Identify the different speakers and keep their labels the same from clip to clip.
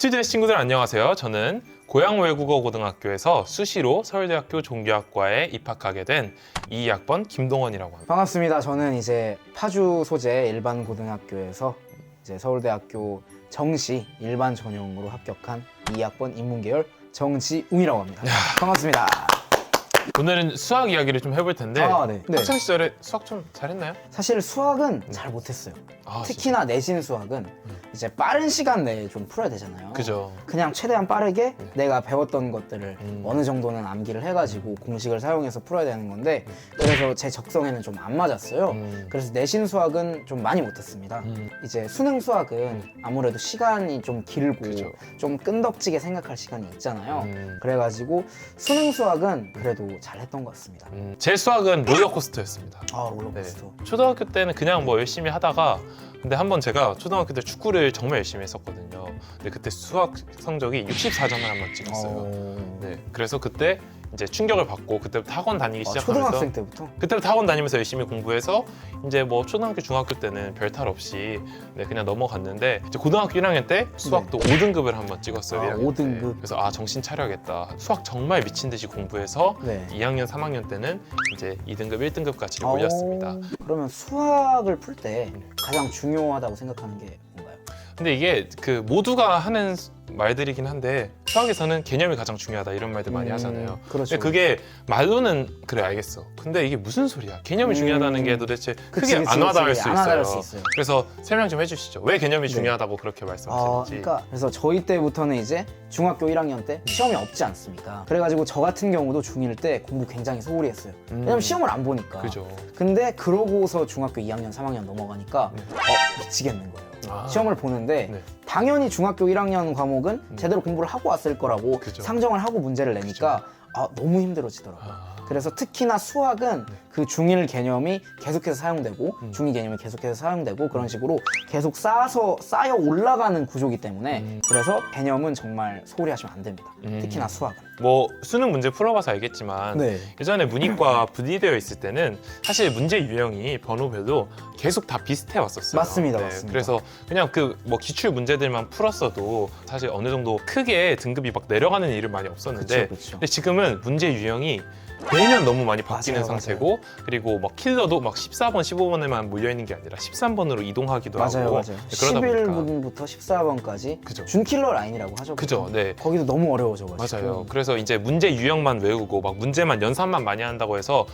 Speaker 1: 스튜디오 친구들 안녕하세요. 저는 고양 외국어 고등학교에서 수시로 서울대학교 종교학과에 입학하게 된 2학번 김동원이라고 합니다.
Speaker 2: 반갑습니다. 저는 이제 파주 소재 일반 고등학교에서 이제 서울대학교 정시 일반 전형으로 합격한 2학번 인문계열 정지웅이라고 합니다. 반갑습니다.
Speaker 1: 오늘은 수학 이야기를 좀 해볼 텐데
Speaker 2: 아, 네. 네.
Speaker 1: 학창 시절에 수학 좀 잘했나요?
Speaker 2: 사실 수학은 잘 못했어요.
Speaker 1: 아,
Speaker 2: 특히나 내신 수학은 이제 빠른 시간 내에 좀 풀어야 되잖아요.
Speaker 1: 그죠.
Speaker 2: 그냥 최대한 빠르게 내가 배웠던 것들을
Speaker 1: 음.
Speaker 2: 어느 정도는 암기를 해가지고 공식을 사용해서 풀어야 되는 건데 그래서 제 적성에는 좀 안 맞았어요.
Speaker 1: 음.
Speaker 2: 그래서 내신 수학은 좀 많이 못했습니다.
Speaker 1: 음.
Speaker 2: 이제 수능 수학은 아무래도 시간이 좀 길고
Speaker 1: 그죠.
Speaker 2: 좀 끈덕지게 생각할 시간이 있잖아요.
Speaker 1: 음.
Speaker 2: 그래가지고 수능 수학은 그래도 잘했던 것 같습니다.
Speaker 1: 음, 제 수학은 롤러코스터였습니다.
Speaker 2: 아
Speaker 1: 네.
Speaker 2: 롤러코스터.
Speaker 1: 초등학교 때는 그냥 뭐 열심히 하다가 근데 한 번 제가 초등학교 때 축구를 정말 열심히 했었거든요. 근데 그때 수학 성적이 64점을 한 번 찍었어요.
Speaker 2: 어...
Speaker 1: 네, 그래서 그때 이제 충격을 받고 그때부터 학원 다니기
Speaker 2: 아,
Speaker 1: 시작하면서
Speaker 2: 초등학생 때부터?
Speaker 1: 그때부터 학원 다니면서 열심히 공부해서 이제 뭐 초등학교 중학교 때는 별 탈 없이 네, 그냥 넘어갔는데 이제 고등학교 1학년 때 수학도 5등급을 한번 찍었어요.
Speaker 2: 네. 아,
Speaker 1: 1학년 때.
Speaker 2: 5등급.
Speaker 1: 그래서 아 정신 차려야겠다. 수학 정말 미친 듯이 공부해서
Speaker 2: 네.
Speaker 1: 2학년 3학년 때는 이제 2등급 1등급까지
Speaker 2: 어,
Speaker 1: 올렸습니다.
Speaker 2: 그러면 수학을 풀때
Speaker 1: 네.
Speaker 2: 가장 중요하다고 생각하는 게 뭔가요?
Speaker 1: 근데 이게 그 모두가 하는 말들이긴 한데 수학에서는 개념이 가장 중요하다 이런 말들 많이
Speaker 2: 음,
Speaker 1: 하잖아요.
Speaker 2: 그렇죠.
Speaker 1: 근데 그게 말로는 그래 알겠어. 근데 이게 무슨 소리야? 개념이
Speaker 2: 음.
Speaker 1: 중요하다는 게 도대체
Speaker 2: 그치,
Speaker 1: 크게
Speaker 2: 그치,
Speaker 1: 안 와닿을
Speaker 2: 그치.
Speaker 1: 수
Speaker 2: 안
Speaker 1: 있어요.
Speaker 2: 수 있어요.
Speaker 1: 그래서 설명 좀 해주시죠. 왜 개념이
Speaker 2: 네.
Speaker 1: 중요하다고 그렇게
Speaker 2: 아,
Speaker 1: 말씀하시는지.
Speaker 2: 그러니까 그래서 저희 때부터는 이제 중학교 1학년 때 시험이 없지 않습니까? 그래가지고 저 같은 경우도 중1 때 공부 굉장히 소홀히 했어요. 왜냐면 시험을 안 보니까.
Speaker 1: 음. 그죠.
Speaker 2: 근데 그러고서 중학교 2학년, 3학년 넘어가니까
Speaker 1: 네.
Speaker 2: 어, 미치겠는 거예요.
Speaker 1: 아.
Speaker 2: 시험을 보는데
Speaker 1: 네.
Speaker 2: 당연히 중학교 1학년 과목 은 제대로 공부를 하고 왔을 거라고
Speaker 1: 그죠.
Speaker 2: 상정을 하고 문제를 내니까 아, 너무 힘들어지더라고요.
Speaker 1: 아.
Speaker 2: 그래서 특히나 수학은 그 중1 개념이 계속해서 사용되고
Speaker 1: 음.
Speaker 2: 중2 개념이 계속해서 사용되고 그런 식으로 계속 쌓아서 쌓여 올라가는 구조기 때문에
Speaker 1: 음.
Speaker 2: 그래서 개념은 정말 소홀히 하시면 안 됩니다.
Speaker 1: 음.
Speaker 2: 특히나 수학은.
Speaker 1: 뭐 수능 문제 풀어봐서 알겠지만
Speaker 2: 네.
Speaker 1: 예전에 문이과 분리되어 있을 때는 사실 문제 유형이 번호별로 계속 다 비슷해 왔었어요.
Speaker 2: 맞습니다, 맞습니다.
Speaker 1: 그래서 그냥 그 뭐 기출 문제들만 풀었어도 사실 어느 정도 크게 등급이 막 내려가는 일은 많이 없었는데
Speaker 2: 그쵸, 그쵸.
Speaker 1: 근데 지금은 문제 유형이 매년 너무 많이 바뀌는
Speaker 2: 맞아요,
Speaker 1: 상태고 그리고 막 킬러도 막 14번, 15번에만 몰려 있는 게 아니라 13번으로 이동하기도
Speaker 2: 맞아요,
Speaker 1: 하고
Speaker 2: 맞아요.
Speaker 1: 네, 그러다 보니까
Speaker 2: 11분부터 14번까지
Speaker 1: 그죠.
Speaker 2: 준킬러 라인이라고 하죠.
Speaker 1: 그죠, 네.
Speaker 2: 거기도 너무 어려워져가지고.
Speaker 1: 맞아요. 그래서 이제 문제 유형만 외우고 막 문제만 연산만 많이 한다고 해서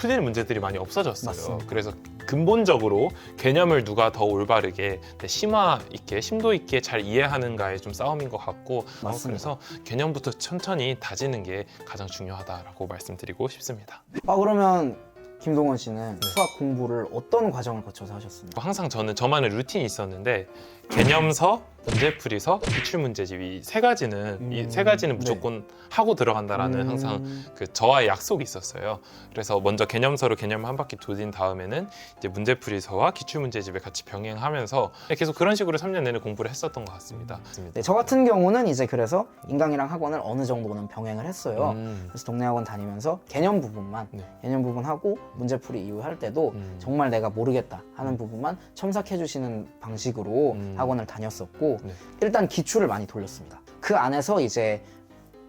Speaker 1: 풀리는 문제들이 많이 없어졌어요.
Speaker 2: 맞습니다.
Speaker 1: 그래서 근본적으로 개념을 누가 더 올바르게 네, 심화 있게 심도 있게 잘 이해하는가의 좀 싸움인 것 같고 어,
Speaker 2: 맞습니다.
Speaker 1: 그래서 개념부터 천천히 다지는 게 가장 중요하다라고 말씀드리고 싶습니다.
Speaker 2: 아 그러면 김동원 씨는
Speaker 1: 네.
Speaker 2: 수학 공부를 어떤 과정을 거쳐서 하셨습니까?
Speaker 1: 항상 저는 저만의 루틴이 있었는데 개념서, 문제풀이서, 기출 문제집 이 세 가지는 이세
Speaker 2: 음,
Speaker 1: 가지는
Speaker 2: 네.
Speaker 1: 무조건 하고 들어간다라는
Speaker 2: 음.
Speaker 1: 항상 그 저와의 약속이 있었어요. 그래서 먼저 개념서로 개념 한 바퀴 돌린 다음에는 이제 문제풀이서와 기출 문제집을 같이 병행하면서 계속 그런 식으로 3년 내내 공부를 했었던 것 같습니다.
Speaker 2: 네, 저 같은 경우는 이제 그래서 인강이랑 학원을 어느 정도는 병행을 했어요.
Speaker 1: 음.
Speaker 2: 그래서 동네 학원 다니면서 개념 부분만
Speaker 1: 네.
Speaker 2: 개념 부분 하고 문제풀이 이후 할 때도
Speaker 1: 음.
Speaker 2: 정말 내가 모르겠다 하는 부분만 첨삭해 주시는 방식으로
Speaker 1: 음.
Speaker 2: 학원을 다녔었고
Speaker 1: 네.
Speaker 2: 일단 기출을 많이 돌렸습니다. 그 안에서 이제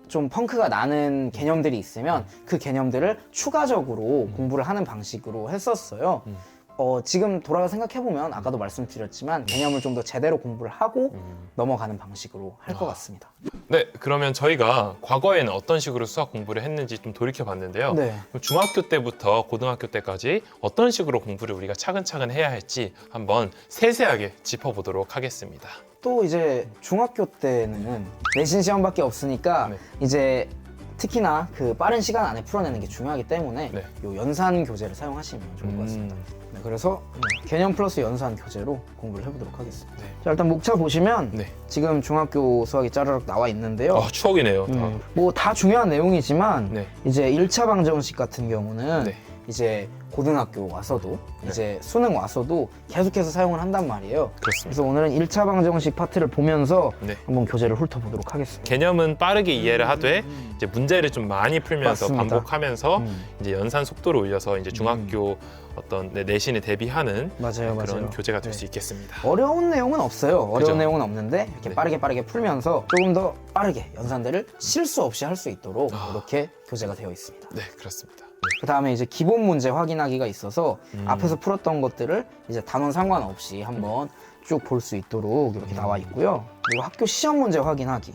Speaker 2: 좀 펑크가 나는 개념들이 있으면 그 개념들을 추가적으로 공부를 하는 방식으로 했었어요.
Speaker 1: 음.
Speaker 2: 어, 지금 돌아가 생각해 보면 아까도 말씀드렸지만 개념을 좀 더 제대로 공부를 하고
Speaker 1: 음.
Speaker 2: 넘어가는 방식으로 할것
Speaker 1: 아.
Speaker 2: 같습니다.
Speaker 1: 네, 그러면 저희가 과거에는 어떤 식으로 수학 공부를 했는지 좀 돌이켜 봤는데요.
Speaker 2: 네.
Speaker 1: 그럼 중학교 때부터 고등학교 때까지 어떤 식으로 공부를 우리가 차근차근 해야 할지 한번 세세하게 짚어보도록 하겠습니다.
Speaker 2: 또 이제 중학교 때는 내신 시험밖에 없으니까
Speaker 1: 네.
Speaker 2: 이제 특히나 그 빠른 시간 안에 풀어내는 게 중요하기 때문에
Speaker 1: 네.
Speaker 2: 요 연산 교재를 사용하시면 좋을 것 같습니다. 네, 그래서 개념 플러스 연산 교재로 공부를 해보도록 하겠습니다.
Speaker 1: 네.
Speaker 2: 자 일단 목차 보시면
Speaker 1: 네.
Speaker 2: 지금 중학교 수학이 짜르륵 나와 있는데요.
Speaker 1: 아, 추억이네요. 다.
Speaker 2: 뭐다 중요한 내용이지만
Speaker 1: 네.
Speaker 2: 이제 1차 방정식 같은 경우는
Speaker 1: 네.
Speaker 2: 이제 고등학교 와서도
Speaker 1: 네.
Speaker 2: 이제 수능 와서도 계속해서 사용을 한단 말이에요.
Speaker 1: 그렇습니다.
Speaker 2: 그래서 오늘은 1차 방정식 파트를 보면서
Speaker 1: 네.
Speaker 2: 한번 교재를 훑어보도록 하겠습니다.
Speaker 1: 개념은 빠르게 이해를 하되 이제 문제를 좀 많이 풀면서
Speaker 2: 맞습니다.
Speaker 1: 반복하면서
Speaker 2: 음,
Speaker 1: 이제 연산 속도를 올려서 이제 중학교 어떤 내- 내신에 대비하는
Speaker 2: 맞아요,
Speaker 1: 그런
Speaker 2: 맞아요.
Speaker 1: 교재가 될
Speaker 2: 네.
Speaker 1: 수 있겠습니다.
Speaker 2: 어려운 내용은 없어요. 어려운
Speaker 1: 그죠?
Speaker 2: 내용은 없는데 이렇게
Speaker 1: 네.
Speaker 2: 빠르게 빠르게 풀면서 조금 더 빠르게 연산들을 실수 없이 할 수 있도록
Speaker 1: 아.
Speaker 2: 이렇게 교재가 되어 있습니다.
Speaker 1: 네, 그렇습니다.
Speaker 2: 그 다음에 이제 기본 문제 확인하기가 있어서
Speaker 1: 음.
Speaker 2: 앞에서 풀었던 것들을 이제 단원 상관없이 한번 쭉 볼 수 있도록 이렇게 나와 있고요. 그리고 학교 시험 문제 확인하기.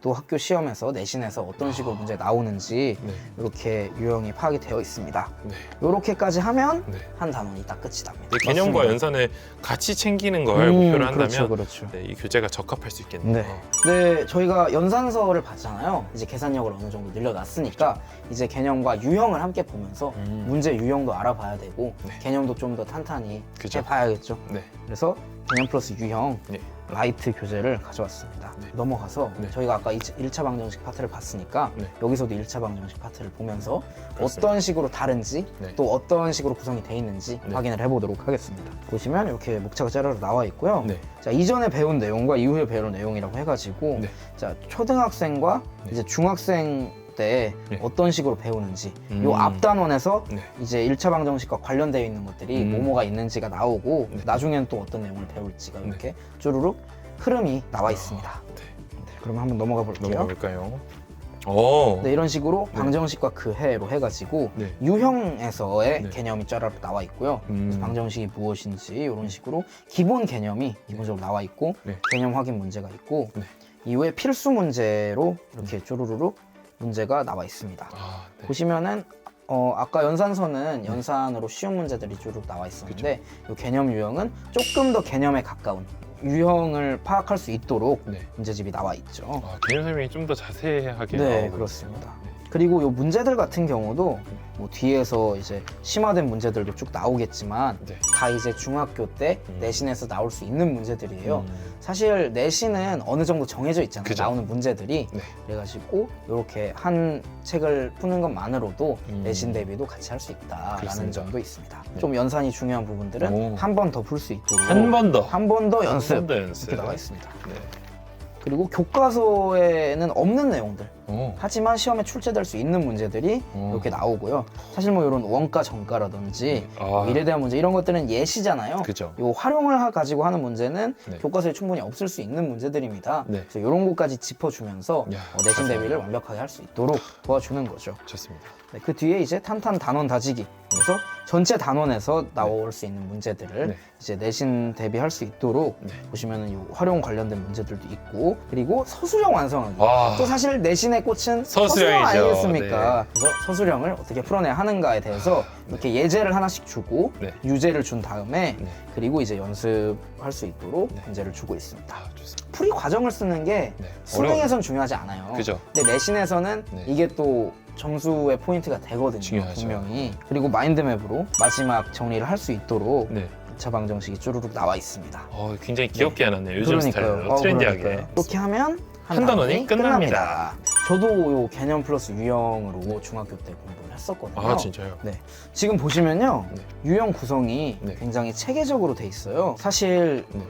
Speaker 1: 네.
Speaker 2: 또 학교 시험에서 내신에서 어떤 식으로 문제 나오는지
Speaker 1: 네,
Speaker 2: 이렇게 유형이 파악이 되어 있습니다.
Speaker 1: 네,
Speaker 2: 이렇게까지 하면
Speaker 1: 네.
Speaker 2: 한 단원이 딱 끝이 납니다.
Speaker 1: 네, 개념과
Speaker 2: 맞습니다.
Speaker 1: 연산을 같이 챙기는 걸
Speaker 2: 음,
Speaker 1: 목표로 한다면
Speaker 2: 그렇죠, 그렇죠.
Speaker 1: 네, 이 교재가 적합할 수 있겠네요.
Speaker 2: 네. 네, 저희가 연산서를 봤잖아요. 이제 계산력을 어느 정도 늘려놨으니까 이제 개념과 유형을 함께 보면서
Speaker 1: 음.
Speaker 2: 문제 유형도 알아봐야 되고
Speaker 1: 네.
Speaker 2: 개념도 좀 더 탄탄히
Speaker 1: 그죠.
Speaker 2: 해봐야겠죠.
Speaker 1: 네,
Speaker 2: 그래서 개념 플러스 유형
Speaker 1: 네.
Speaker 2: 라이트 교재를 가져왔습니다.
Speaker 1: 네.
Speaker 2: 넘어가서
Speaker 1: 네.
Speaker 2: 저희가 아까 1차 방정식 파트를 봤으니까
Speaker 1: 네.
Speaker 2: 여기서도 1차 방정식 파트를 보면서
Speaker 1: 그렇습니다.
Speaker 2: 어떤 식으로 다른지
Speaker 1: 네.
Speaker 2: 또 어떤 식으로 구성이 돼 있는지
Speaker 1: 네.
Speaker 2: 확인을 해보도록 하겠습니다. 보시면 이렇게 목차가 짜르르 나와 있고요.
Speaker 1: 네.
Speaker 2: 자 이전에 배운 내용과 이후에 배운 내용이라고 해가지고
Speaker 1: 네.
Speaker 2: 자 초등학생과
Speaker 1: 네.
Speaker 2: 이제 중학생 때
Speaker 1: 네.
Speaker 2: 어떤 식으로 배우는지
Speaker 1: 음.
Speaker 2: 요 앞단원에서
Speaker 1: 네.
Speaker 2: 이제 1차 방정식과 관련되어 있는 것들이
Speaker 1: 음.
Speaker 2: 뭐뭐가 있는지가 나오고
Speaker 1: 네.
Speaker 2: 나중에는 또 어떤 내용을 배울지가
Speaker 1: 네.
Speaker 2: 이렇게 쭈루룩 흐름이 나와 있습니다.
Speaker 1: 네.
Speaker 2: 네, 그럼 한번 넘어가 볼게요.
Speaker 1: 넘어가 볼까요? 오.
Speaker 2: 네, 이런 식으로
Speaker 1: 네.
Speaker 2: 방정식과 그 해로 해가지고
Speaker 1: 네.
Speaker 2: 유형에서의
Speaker 1: 네.
Speaker 2: 개념이 짜르르 나와 있고요.
Speaker 1: 음.
Speaker 2: 그래서 방정식이 무엇인지 이런 식으로 기본 개념이 기본적으로 나와 있고
Speaker 1: 네.
Speaker 2: 개념 확인 문제가 있고
Speaker 1: 네.
Speaker 2: 이후에 필수 문제로 이렇게 쭈루루룩 문제가 나와 있습니다.
Speaker 1: 아, 네.
Speaker 2: 보시면은 어, 아까 연산서는 연산으로 쉬운 문제들이 쭉 나와 있었는데 이 개념 유형은 조금 더 개념에 가까운 유형을 파악할 수 있도록
Speaker 1: 네.
Speaker 2: 문제집이 나와 있죠.
Speaker 1: 아, 개념 설명이 좀 더 자세하게
Speaker 2: 네,
Speaker 1: 나오고
Speaker 2: 그렇습니다.
Speaker 1: 네.
Speaker 2: 그리고 이 문제들 같은 경우도 뭐 뒤에서 이제 심화된 문제들도 쭉 나오겠지만
Speaker 1: 네.
Speaker 2: 다 이제 중학교 때
Speaker 1: 음.
Speaker 2: 내신에서 나올 수 있는 문제들이에요.
Speaker 1: 음.
Speaker 2: 사실 내신은 어느 정도 정해져 있잖아요.
Speaker 1: 그죠.
Speaker 2: 나오는 문제들이
Speaker 1: 네.
Speaker 2: 그래가지고 이렇게 한 책을 푸는 것만으로도
Speaker 1: 음.
Speaker 2: 내신 대비도 같이 할 수 있다라는
Speaker 1: 그렇습니다.
Speaker 2: 점도 있습니다.
Speaker 1: 네.
Speaker 2: 좀 연산이 중요한 부분들은
Speaker 1: 오.
Speaker 2: 한 번 더 풀 수 있도록
Speaker 1: 한 번 더.
Speaker 2: 한 번 더 연습
Speaker 1: 한번더 연습.
Speaker 2: 이렇게 나와 있습니다.
Speaker 1: 네.
Speaker 2: 그리고 교과서에는 없는 내용들
Speaker 1: 오.
Speaker 2: 하지만 시험에 출제될 수 있는 문제들이
Speaker 1: 오.
Speaker 2: 이렇게 나오고요. 사실 뭐 이런 원가 정가라든지
Speaker 1: 아.
Speaker 2: 뭐 일에 대한 문제 이런 것들은 예시잖아요.
Speaker 1: 그죠.
Speaker 2: 요 활용을 하- 가지고 하는 문제는
Speaker 1: 네.
Speaker 2: 교과서에 충분히 없을 수 있는 문제들입니다.
Speaker 1: 네.
Speaker 2: 그래서 이런 것까지 짚어주면서
Speaker 1: 야,
Speaker 2: 어, 내신
Speaker 1: 자세하게.
Speaker 2: 대비를 완벽하게 할 수 있도록 도와주는 거죠.
Speaker 1: 좋습니다.
Speaker 2: 네, 그 뒤에 이제 탄탄 단원 다지기. 그래서 전체 단원에서 나올 수 있는 문제들을
Speaker 1: 네.
Speaker 2: 이제 내신 대비할 수 있도록
Speaker 1: 네.
Speaker 2: 보시면은 요 활용 관련된 문제들도 있고 그리고 서술형 완성하기.
Speaker 1: 와.
Speaker 2: 또 사실 내신 의 꽃은
Speaker 1: 서술형이죠.
Speaker 2: 서술형 아니겠습니까? 그래서 서술형을 어떻게 풀어내야 하는가에 대해서 이렇게 예제를 하나씩 주고
Speaker 1: 네.
Speaker 2: 유제를 준 다음에
Speaker 1: 네.
Speaker 2: 그리고 이제 연습할 수 있도록
Speaker 1: 네.
Speaker 2: 문제를 주고 있습니다.
Speaker 1: 아, 좋습니다.
Speaker 2: 풀이 과정을 쓰는 게
Speaker 1: 네.
Speaker 2: 수능에선 중요하지 않아요.
Speaker 1: 그죠.
Speaker 2: 근데 내신에서는
Speaker 1: 네.
Speaker 2: 이게 또 점수의 포인트가 되거든요.
Speaker 1: 중요하죠.
Speaker 2: 분명히. 그리고 마인드맵으로 마지막 정리를 할 수 있도록
Speaker 1: 네.
Speaker 2: 2차 방정식이 쭈루룩 나와 있습니다.
Speaker 1: 어, 굉장히 귀엽게 해놨네요. 요즘 스타일로
Speaker 2: 어,
Speaker 1: 트렌디하게.
Speaker 2: 그러니까요. 이렇게 하면
Speaker 1: 한 단원이 끝납니다.
Speaker 2: 저도 요 개념 플러스 유형으로 중학교 때 공부를 했었거든요.
Speaker 1: 아 진짜요?
Speaker 2: 네. 지금 보시면요.
Speaker 1: 네.
Speaker 2: 유형 구성이
Speaker 1: 네.
Speaker 2: 굉장히 체계적으로 돼 있어요. 사실
Speaker 1: 네.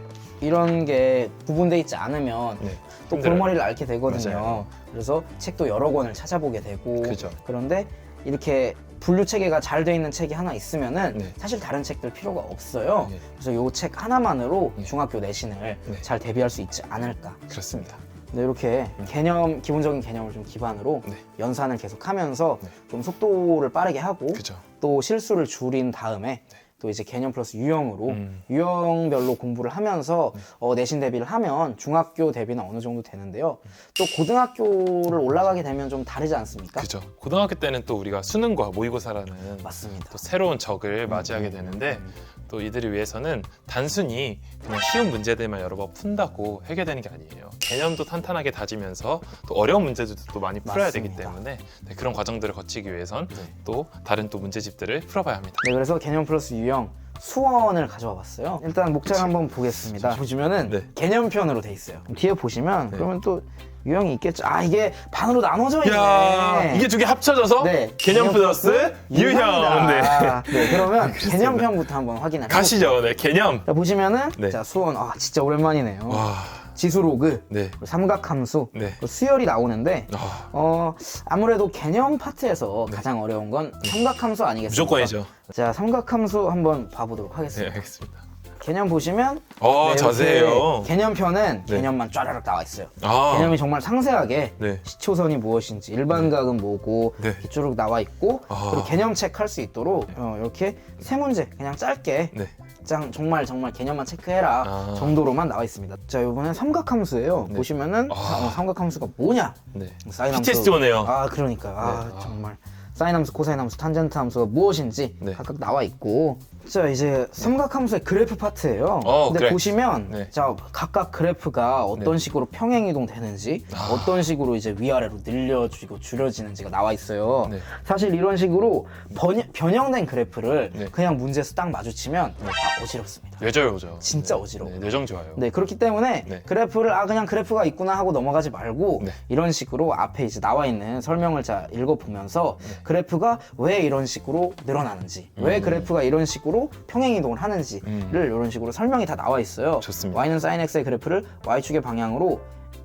Speaker 2: 이런 게 구분돼 있지 않으면
Speaker 1: 네.
Speaker 2: 또
Speaker 1: 힘들어요.
Speaker 2: 골머리를 앓게 되거든요.
Speaker 1: 맞아요.
Speaker 2: 그래서 책도 여러 권을 찾아보게 되고
Speaker 1: 그죠.
Speaker 2: 그런데 이렇게 분류 체계가 잘 돼 있는 책이 하나 있으면은
Speaker 1: 네.
Speaker 2: 사실 다른 책들 필요가 없어요.
Speaker 1: 네.
Speaker 2: 그래서 요 책 하나만으로
Speaker 1: 네.
Speaker 2: 중학교 내신을
Speaker 1: 네.
Speaker 2: 잘 대비할 수 있지 않을까
Speaker 1: 그렇습니다.
Speaker 2: 네, 이렇게 개념 기본적인 개념을 좀 기반으로
Speaker 1: 네.
Speaker 2: 연산을 계속하면서
Speaker 1: 네.
Speaker 2: 좀 속도를 빠르게 하고
Speaker 1: 그죠.
Speaker 2: 또 실수를 줄인 다음에 또 이제 개념 플러스 유형으로
Speaker 1: 음.
Speaker 2: 유형별로 공부를 하면서 어, 내신 대비를 하면 중학교 대비는 어느 정도 되는데요. 또 고등학교를 올라가게 되면 좀 다르지 않습니까?
Speaker 1: 그죠. 고등학교 때는 또 우리가 수능과 모의고사라는
Speaker 2: 맞습니다.
Speaker 1: 또 새로운 적을 맞이하게
Speaker 2: 음,
Speaker 1: 되는데
Speaker 2: 음.
Speaker 1: 또 이들을 위해서는 단순히 그냥 쉬운 문제들만 여러 번 푼다고 해결되는 게 아니에요. 개념도 탄탄하게 다지면서 또 어려운 문제들도 또 많이 풀어야 되기
Speaker 2: 맞습니다.
Speaker 1: 때문에 네, 그런 과정들을 거치기 위해선
Speaker 2: 네.
Speaker 1: 또 다른 또 문제집들을 풀어봐야 합니다.
Speaker 2: 네, 그래서 개념 플러스 유형 수원을 가져와 봤어요. 일단 목차를. 한번 보겠습니다. 보시면은
Speaker 1: 네.
Speaker 2: 개념편으로 돼 있어요. 뒤에 보시면
Speaker 1: 네.
Speaker 2: 그러면 또 유형이 있겠죠. 아 이게 반으로 나눠져 있네.
Speaker 1: 야 이게 두 개 합쳐져서
Speaker 2: 네.
Speaker 1: 개념 플러스 유형. 네.
Speaker 2: 유형이다. 네, 그러면 개념편부터 한번 확인을
Speaker 1: 가시죠. 네, 개념.
Speaker 2: 자, 보시면은
Speaker 1: 네.
Speaker 2: 자 수원 아 진짜 오랜만이네요.
Speaker 1: 와,
Speaker 2: 지수 로그,
Speaker 1: 네.
Speaker 2: 삼각함수,
Speaker 1: 네.
Speaker 2: 수열이 나오는데
Speaker 1: 아,
Speaker 2: 어 아무래도 개념 파트에서 가장 어려운 건 삼각함수 아니겠습니까?
Speaker 1: 네. 무조건이죠.
Speaker 2: 자 삼각함수 한번 봐보도록
Speaker 1: 네,
Speaker 2: 하겠습니다.
Speaker 1: 알겠습니다.
Speaker 2: 개념 보시면
Speaker 1: 어,
Speaker 2: 네,
Speaker 1: 자세해요.
Speaker 2: 개념편은
Speaker 1: 네.
Speaker 2: 개념만 쫘르륵 나와 있어요.
Speaker 1: 아,
Speaker 2: 개념이 정말 상세하게
Speaker 1: 네.
Speaker 2: 시초선이 무엇인지 일반각은 뭐고
Speaker 1: 네.
Speaker 2: 쭉 나와 있고
Speaker 1: 아.
Speaker 2: 그리고 개념 체크할 수 있도록 어, 이렇게 세 문제 그냥 짧게
Speaker 1: 네.
Speaker 2: 짱 정말 정말 개념만 체크해라
Speaker 1: 아.
Speaker 2: 정도로만 나와 있습니다. 자 이번엔 삼각함수예요.
Speaker 1: 네.
Speaker 2: 보시면은
Speaker 1: 아.
Speaker 2: 사- 어, 삼각함수가 뭐냐?
Speaker 1: 네.
Speaker 2: 사인함수.
Speaker 1: PTSD 오네요.
Speaker 2: 아 그러니까 아
Speaker 1: 네. 아.
Speaker 2: 정말 사인함수, 코사인함수, 탄젠트 함수가 무엇인지
Speaker 1: 네.
Speaker 2: 각각 나와 있고 자 이제 삼각함수의 그래프 파트예요.
Speaker 1: 어,
Speaker 2: 근데
Speaker 1: 그래.
Speaker 2: 보시면
Speaker 1: 네.
Speaker 2: 자 각각 그래프가 어떤
Speaker 1: 네.
Speaker 2: 식으로 평행 이동되는지
Speaker 1: 아.
Speaker 2: 어떤 식으로 이제 위아래로 늘려지고 줄여지는지가 나와 있어요.
Speaker 1: 네.
Speaker 2: 사실 이런 식으로 번, 변형된 그래프를
Speaker 1: 네.
Speaker 2: 그냥 문제에서 딱 마주치면 아, 어지럽습니다.
Speaker 1: 뇌져요, 죠
Speaker 2: 진짜 어지러워.
Speaker 1: 네, 뇌정 좋아요.
Speaker 2: 네 그렇기 때문에
Speaker 1: 네.
Speaker 2: 그래프를 아 그냥 그래프가 있구나 하고 넘어가지 말고
Speaker 1: 네.
Speaker 2: 이런 식으로 앞에 이제 나와 있는 설명을 자 읽어보면서
Speaker 1: 네.
Speaker 2: 그래프가 왜 이런 식으로 늘어나는지 왜
Speaker 1: 음.
Speaker 2: 그래프가 이런 식으로 평행 이동을 하는지를
Speaker 1: 음.
Speaker 2: 이런 식으로 설명이 다 나와 있어요.
Speaker 1: 좋습니다.
Speaker 2: y는 sin x의 그래프를 y축의 방향으로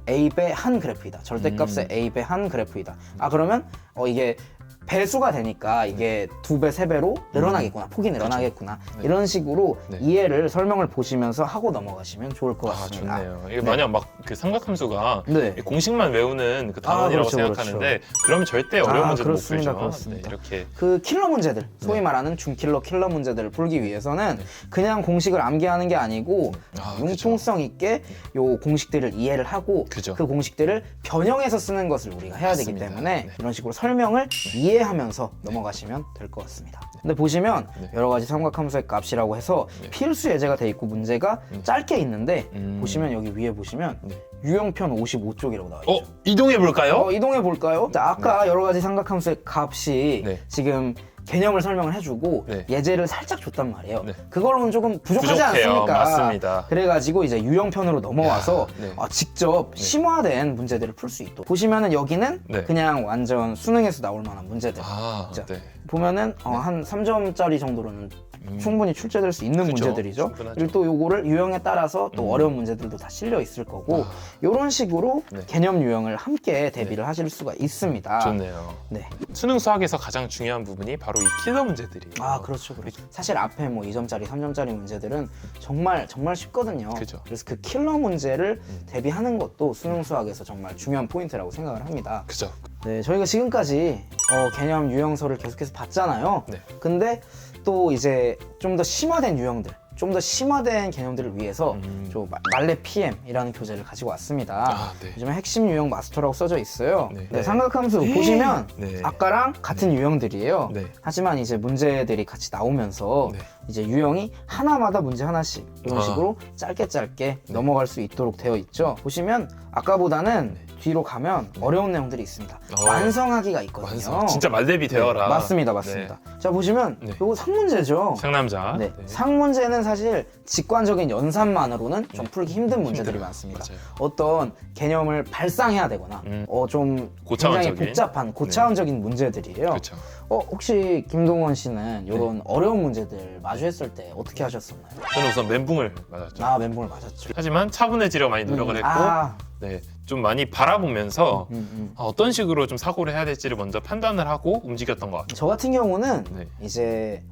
Speaker 2: a배 한 그래프이다. 절대값의
Speaker 1: 음.
Speaker 2: a배 한 그래프이다. 아 그러면 어 이게 배수가 되니까 이게 두 배, 세 배로 늘어나겠구나. 폭이 늘어나겠구나.
Speaker 1: 네.
Speaker 2: 이런 식으로
Speaker 1: 네.
Speaker 2: 이해를 설명을 보시면서 하고 넘어가시면 좋을 것
Speaker 1: 아,
Speaker 2: 같습니다.
Speaker 1: 좋네요. 이게
Speaker 2: 네.
Speaker 1: 만약 막 그 삼각함수가
Speaker 2: 네.
Speaker 1: 공식만 외우는 그
Speaker 2: 아,
Speaker 1: 단원이라고
Speaker 2: 그렇죠,
Speaker 1: 생각하는데 그러면 절대 어려운
Speaker 2: 아,
Speaker 1: 문제도 못
Speaker 2: 그렇습니다,
Speaker 1: 풀죠.
Speaker 2: 그렇습니다.
Speaker 1: 네, 이렇게
Speaker 2: 그 킬러 문제들, 소위
Speaker 1: 네.
Speaker 2: 말하는 중킬러 킬러 문제들을 풀기 위해서는 그냥 공식을 암기하는 게 아니고
Speaker 1: 아,
Speaker 2: 융통성 있게 요 공식들을 이해를 하고
Speaker 1: 그죠.
Speaker 2: 그 공식들을 변형해서 쓰는 것을 우리가 해야 되기
Speaker 1: 맞습니다.
Speaker 2: 때문에
Speaker 1: 네.
Speaker 2: 이런 식으로 설명을 이해 하면서 넘어가시면 될 것 같습니다. 근데 보시면
Speaker 1: 네.
Speaker 2: 여러 가지 삼각함수의 값이라고 해서
Speaker 1: 네.
Speaker 2: 필수 예제가 돼 있고 문제가
Speaker 1: 네.
Speaker 2: 짧게 있는데
Speaker 1: 음.
Speaker 2: 보시면 여기 위에 보시면
Speaker 1: 네.
Speaker 2: 유형편 55쪽이라고 나와 있죠.
Speaker 1: 어 이동해 볼까요?
Speaker 2: 어, 이동해 볼까요? 자, 아까 여러 가지 삼각함수의 값이
Speaker 1: 네.
Speaker 2: 지금 개념을 설명을 해주고
Speaker 1: 네.
Speaker 2: 예제를 살짝 줬단 말이에요.
Speaker 1: 네.
Speaker 2: 그걸로는 조금 부족하지
Speaker 1: 부족해요.
Speaker 2: 않습니까?
Speaker 1: 맞습니다.
Speaker 2: 그래가지고 이제 유형편으로 넘어와서
Speaker 1: 야, 네.
Speaker 2: 아, 직접 심화된 문제들을 풀 수 있도록 보시면은 여기는
Speaker 1: 네.
Speaker 2: 그냥 완전 수능에서 나올 만한 문제들
Speaker 1: 아,
Speaker 2: 자,
Speaker 1: 네.
Speaker 2: 보면은 어, 한 3점짜리 정도로는
Speaker 1: 음.
Speaker 2: 충분히 출제될 수 있는
Speaker 1: 그죠.
Speaker 2: 문제들이죠.
Speaker 1: 충분하죠.
Speaker 2: 그리고 또 요거를 유형에 따라서 또
Speaker 1: 음.
Speaker 2: 어려운 문제들도 다 실려 있을 거고
Speaker 1: 아.
Speaker 2: 이런 식으로
Speaker 1: 네.
Speaker 2: 개념 유형을 함께 대비를 하실 수가 있습니다.
Speaker 1: 좋네요.
Speaker 2: 네.
Speaker 1: 수능 수학에서 가장 중요한 부분이 바로 이 킬러 문제들이에요.
Speaker 2: 아 그렇죠 그렇죠 사실 앞에 뭐 2점짜리 3점짜리 문제들은 정말 정말 쉽거든요
Speaker 1: 그죠.
Speaker 2: 래서 그 킬러 문제를
Speaker 1: 음.
Speaker 2: 대비하는 것도 수능 수학에서 정말 중요한 포인트라고 생각을 합니다
Speaker 1: 그죠.
Speaker 2: 네 저희가 지금까지 어, 개념 유형서를 계속해서 봤잖아요
Speaker 1: 네.
Speaker 2: 근데 또 이제 좀 더 심화된 유형들 좀 더 심화된 개념들을 위해서
Speaker 1: 음.
Speaker 2: 좀 마- 말레 PM이라는 교재를 가지고 왔습니다
Speaker 1: 아, 네.
Speaker 2: 요즘에 핵심 유형 마스터라고 써져 있어요
Speaker 1: 네.
Speaker 2: 네, 삼각함수 보시면
Speaker 1: 네.
Speaker 2: 아까랑 같은 유형들이에요
Speaker 1: 네.
Speaker 2: 하지만 이제 문제들이 같이 나오면서
Speaker 1: 네.
Speaker 2: 이제 유형이 하나마다 문제 하나씩 이런
Speaker 1: 아.
Speaker 2: 식으로 짧게 짧게
Speaker 1: 네.
Speaker 2: 넘어갈 수 있도록 되어 있죠. 보시면 아까보다는
Speaker 1: 네.
Speaker 2: 뒤로 가면 어려운 내용들이 있습니다.
Speaker 1: 어.
Speaker 2: 완성하기가 있거든요.
Speaker 1: 완성. 진짜 말대비 되어라.
Speaker 2: 네, 맞습니다, 맞습니다. 자 보시면
Speaker 1: 네.
Speaker 2: 이거 상문제죠.
Speaker 1: 상남자.
Speaker 2: 네, 상문제는 사실 직관적인 연산만으로는 좀
Speaker 1: 네.
Speaker 2: 풀기 힘든 문제들이
Speaker 1: 힘들어요.
Speaker 2: 많습니다.
Speaker 1: 맞아요.
Speaker 2: 어떤 개념을 발상해야 되거나
Speaker 1: 음.
Speaker 2: 어, 좀 굉장히
Speaker 1: 고차원적인? 네.
Speaker 2: 복잡한 고차원적인 문제들이에요.
Speaker 1: 그렇죠.
Speaker 2: 어, 혹시 김동원 씨는
Speaker 1: 네.
Speaker 2: 이런 어려운 문제들 마주했을 때 어떻게 하셨었나요?
Speaker 1: 저는 우선 멘붕을 맞았죠.
Speaker 2: 아, 멘붕을 맞았죠.
Speaker 1: 하지만 차분해지려 많이 노력을
Speaker 2: 음,
Speaker 1: 했고,
Speaker 2: 아,
Speaker 1: 네, 좀 많이 바라보면서
Speaker 2: 음, 음.
Speaker 1: 아, 어떤 식으로 좀 사고를 해야 될지를 먼저 판단을 하고 움직였던 것 같아요.
Speaker 2: 저 같은 경우는
Speaker 1: 네.
Speaker 2: 이제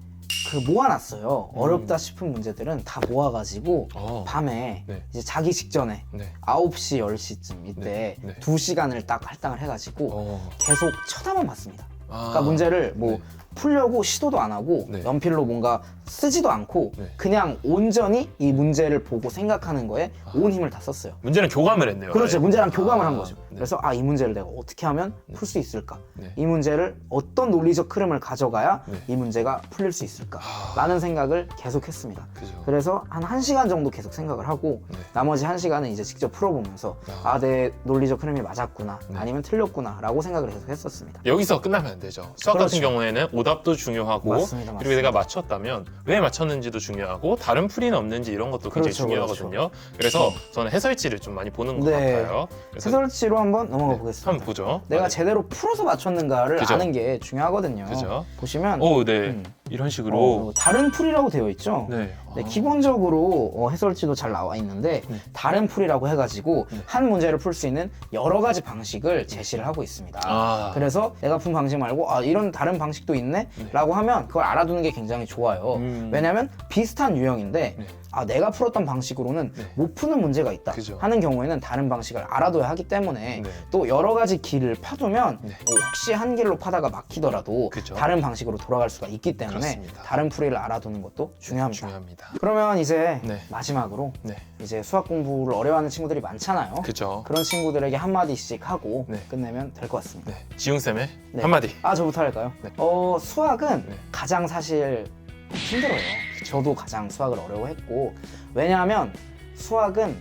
Speaker 2: 그 모아놨어요. 어렵다 싶은 문제들은 다 모아가지고
Speaker 1: 어,
Speaker 2: 밤에
Speaker 1: 네.
Speaker 2: 이제 자기 직전에
Speaker 1: 네.
Speaker 2: 9시, 10시쯤 이때
Speaker 1: 네, 네.
Speaker 2: 두 시간을 딱 할당을 해가지고
Speaker 1: 어,
Speaker 2: 계속 쳐다만 봤습니다.
Speaker 1: 아,
Speaker 2: 그러니까 문제를 뭐
Speaker 1: 네.
Speaker 2: 풀려고 시도도 안 하고
Speaker 1: 네.
Speaker 2: 연필로 뭔가 쓰지도 않고
Speaker 1: 네.
Speaker 2: 그냥 온전히 이 문제를 보고 생각하는 거에 온 힘을 다 썼어요.
Speaker 1: 문제는 교감을 했네요.
Speaker 2: 그렇죠.
Speaker 1: 아예.
Speaker 2: 문제랑 교감을
Speaker 1: 아,
Speaker 2: 한 거죠.
Speaker 1: 네.
Speaker 2: 그래서 아, 이 문제를 내가 어떻게 하면 풀 수 있을까?
Speaker 1: 네.
Speaker 2: 이 문제를 어떤 논리적 흐름을 가져가야
Speaker 1: 네.
Speaker 2: 이 문제가 풀릴 수 있을까?
Speaker 1: 아.
Speaker 2: 라는 생각을 계속 했습니다.
Speaker 1: 그죠.
Speaker 2: 그래서 한 1시간 정도 계속 생각을 하고
Speaker 1: 네.
Speaker 2: 나머지 1시간은 이제 직접 풀어보면서
Speaker 1: 아.
Speaker 2: 아, 내 논리적 흐름이 맞았구나
Speaker 1: 네.
Speaker 2: 아니면 틀렸구나 라고 생각을 계속 했었습니다.
Speaker 1: 여기서 끝나면 안 되죠. 수학 같은
Speaker 2: 그렇죠.
Speaker 1: 경우에는 오답도 중요하고
Speaker 2: 맞습니다,
Speaker 1: 그리고 내가
Speaker 2: 맞습니다.
Speaker 1: 맞췄다면 왜 맞췄는지도 중요하고 다른 풀이는 없는지 이런 것도 굉장히
Speaker 2: 그렇죠,
Speaker 1: 중요하거든요. 그래서 저는 해설지를 좀 많이 보는 것
Speaker 2: 네.
Speaker 1: 같아요. 그래서
Speaker 2: 해설지로 한번 넘어가
Speaker 1: 네,
Speaker 2: 보겠습니다.
Speaker 1: 한번 보죠.
Speaker 2: 내가
Speaker 1: 네.
Speaker 2: 제대로 풀어서 맞췄는가를
Speaker 1: 그죠.
Speaker 2: 아는 게 중요하거든요.
Speaker 1: 그죠.
Speaker 2: 보시면
Speaker 1: 오, 네.
Speaker 2: 음.
Speaker 1: 이런 식으로.
Speaker 2: 어, 다른 풀이라고 되어 있죠.
Speaker 1: 네.
Speaker 2: 네,
Speaker 1: 아.
Speaker 2: 기본적으로 어, 해설지도 잘 나와 있는데
Speaker 1: 네.
Speaker 2: 다른 풀이라고 해가지고
Speaker 1: 네.
Speaker 2: 한 문제를 풀 수 있는 여러 가지 방식을 제시를 하고 있습니다.
Speaker 1: 아.
Speaker 2: 그래서 내가 푼 방식 말고 아 이런 다른 방식도 있네? 라고 하면 그걸 알아두는 게 굉장히 좋아요.
Speaker 1: 음.
Speaker 2: 왜냐하면 비슷한 유형인데
Speaker 1: 네.
Speaker 2: 아 내가 풀었던 방식으로는
Speaker 1: 네.
Speaker 2: 못 푸는 문제가 있다
Speaker 1: 그죠.
Speaker 2: 하는 경우에는 다른 방식을 알아둬야 하기 때문에
Speaker 1: 네.
Speaker 2: 또 여러 가지 길을 파두면
Speaker 1: 네.
Speaker 2: 뭐 혹시 한 길로 파다가 막히더라도
Speaker 1: 그죠.
Speaker 2: 다른 방식으로 돌아갈 수가 있기 때문에
Speaker 1: 그렇습니다.
Speaker 2: 다른 풀이를 알아두는 것도 중요합니다.
Speaker 1: 중요합니다.
Speaker 2: 그러면 이제
Speaker 1: 네.
Speaker 2: 마지막으로
Speaker 1: 네.
Speaker 2: 이제 수학 공부를 어려워하는 친구들이 많잖아요.
Speaker 1: 그죠.
Speaker 2: 그런 친구들에게 한 마디씩 하고
Speaker 1: 네.
Speaker 2: 끝내면 될 것 같습니다.
Speaker 1: 네. 지웅 쌤의
Speaker 2: 네.
Speaker 1: 한마디.
Speaker 2: 아 저부터 할까요?
Speaker 1: 네.
Speaker 2: 어 수학은
Speaker 1: 네.
Speaker 2: 가장 사실 힘들어요. 저도 가장 수학을 어려워했고 왜냐하면 수학은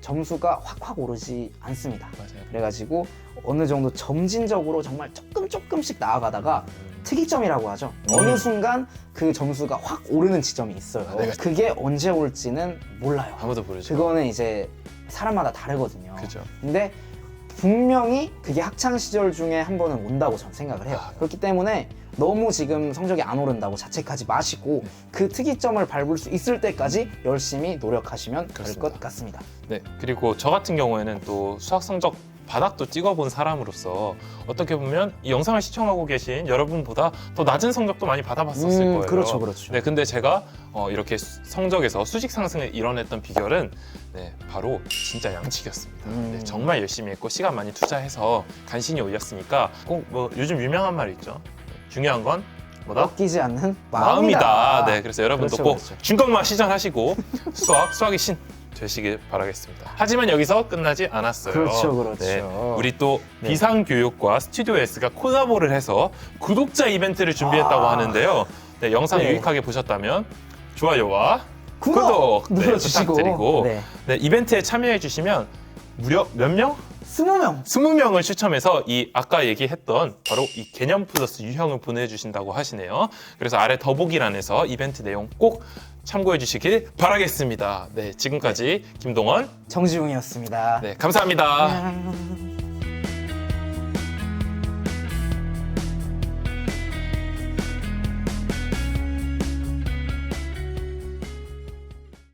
Speaker 2: 점수가 확확 오르지 않습니다.
Speaker 1: 맞아요.
Speaker 2: 그래가지고 어느 정도 점진적으로 정말 조금 조금씩 나아가다가 특이점이라고 하죠. 어느
Speaker 1: 음.
Speaker 2: 순간 그 점수가 확 오르는 지점이 있어요.
Speaker 1: 아, 내가-
Speaker 2: 그게 언제 올지는 몰라요.
Speaker 1: 아무도 모르죠.
Speaker 2: 그거는 이제 사람마다 다르거든요.
Speaker 1: 그죠.
Speaker 2: 근데 분명히 그게 학창 시절 중에 한 번은 온다고 저는 생각을 해요.
Speaker 1: 아.
Speaker 2: 그렇기 때문에 너무 지금 성적이 안 오른다고 자책하지 마시고
Speaker 1: 네.
Speaker 2: 그 특이점을 밟을 수 있을 때까지 열심히 노력하시면 될
Speaker 1: 그렇습니다.
Speaker 2: 것 같습니다.
Speaker 1: 네. 그리고 저 같은 경우에는 또 수학 성적 바닥도 찍어본 사람으로서 어떻게 보면 이 영상을 시청하고 계신 여러분보다 더 낮은 성적도 많이 받아봤었을
Speaker 2: 음,
Speaker 1: 거예요.
Speaker 2: 그렇죠, 그렇죠.
Speaker 1: 네, 근데 제가 어, 이렇게 수- 성적에서 수직 상승을 이뤄냈던 비결은 네, 바로 진짜 양치기였습니다.
Speaker 2: 음.
Speaker 1: 네, 정말 열심히 했고 시간 많이 투자해서 간신히 올렸으니까 꼭 뭐 요즘 유명한 말이 있죠. 중요한 건 뭐다?
Speaker 2: 꺾이지 않는
Speaker 1: 마음이다.
Speaker 2: 마음이다.
Speaker 1: 네, 그래서 여러분도
Speaker 2: 그렇죠,
Speaker 1: 꼭
Speaker 2: 그렇죠.
Speaker 1: 중꺾마 시전하시고 수학, 수학의 신 되시길 바라겠습니다. 하지만 여기서 끝나지 않았어요.
Speaker 2: 그렇죠, 그렇죠.
Speaker 1: 네, 우리 또
Speaker 2: 네.
Speaker 1: 비상교육과 스튜디오 S가 콜라보를 해서 구독자 이벤트를 준비했다고
Speaker 2: 아.
Speaker 1: 하는데요. 네, 영상
Speaker 2: 네.
Speaker 1: 유익하게 보셨다면 좋아요와
Speaker 2: 구독,
Speaker 1: 구독, 네,
Speaker 2: 눌러주시고
Speaker 1: 부탁드리고
Speaker 2: 네.
Speaker 1: 네, 이벤트에 참여해 주시면 무려 몇 명?
Speaker 2: 20명
Speaker 1: 20명을 추첨해서 이 아까 얘기했던 바로 이 개념 플러스 유형을 보내주신다고 하시네요. 그래서 아래 더보기란에서 이벤트 내용 꼭 참고해 주시길 바라겠습니다. 네, 지금까지 김동원.
Speaker 2: 정지웅이었습니다.
Speaker 1: 네, 감사합니다.